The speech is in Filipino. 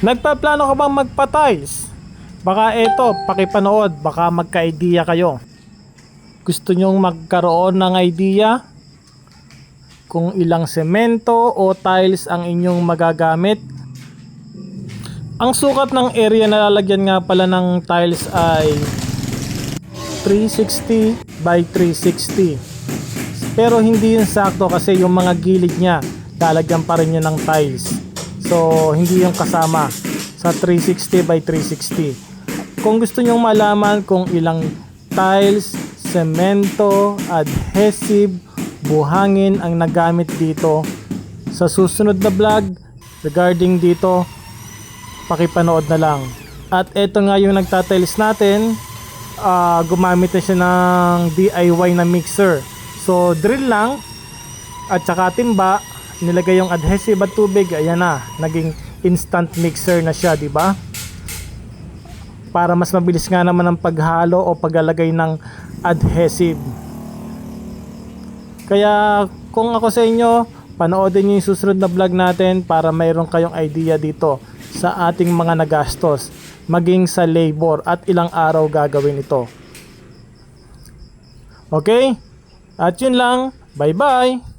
Nagpaplano ka bang magpa-tiles? Baka eto, pakipanood, baka magka-idea kayo. Gusto nyong magkaroon ng idea? Kung ilang semento o tiles ang inyong magagamit? Ang sukat ng area na lalagyan nga pala ng tiles ay 360 by 360. Pero hindi yun sakto kasi yung mga gilid niya, lalagyan pa rin yun ng tiles. So, hindi yung kasama sa 360 by 360. Kung gusto nyong malaman kung ilang tiles, semento, adhesive, buhangin ang nagamit dito sa susunod na vlog regarding dito, pakipanood na lang. At ito nga yung nagtatiles natin, ah, gumamit na siya ng DIY na mixer. So, drill lang at saka timba, nilagay yung adhesive at tubig, ayan na, naging instant mixer na siya, di ba? Para mas mabilis nga naman ang paghalo o paglalagay ng adhesive. Kaya kung ako sa inyo, panoodin niyo yung susunod na vlog natin para mayroon kayong idea dito sa ating mga nagastos, maging sa labor at ilang araw gagawin ito. Okay? At yun lang. Bye-bye!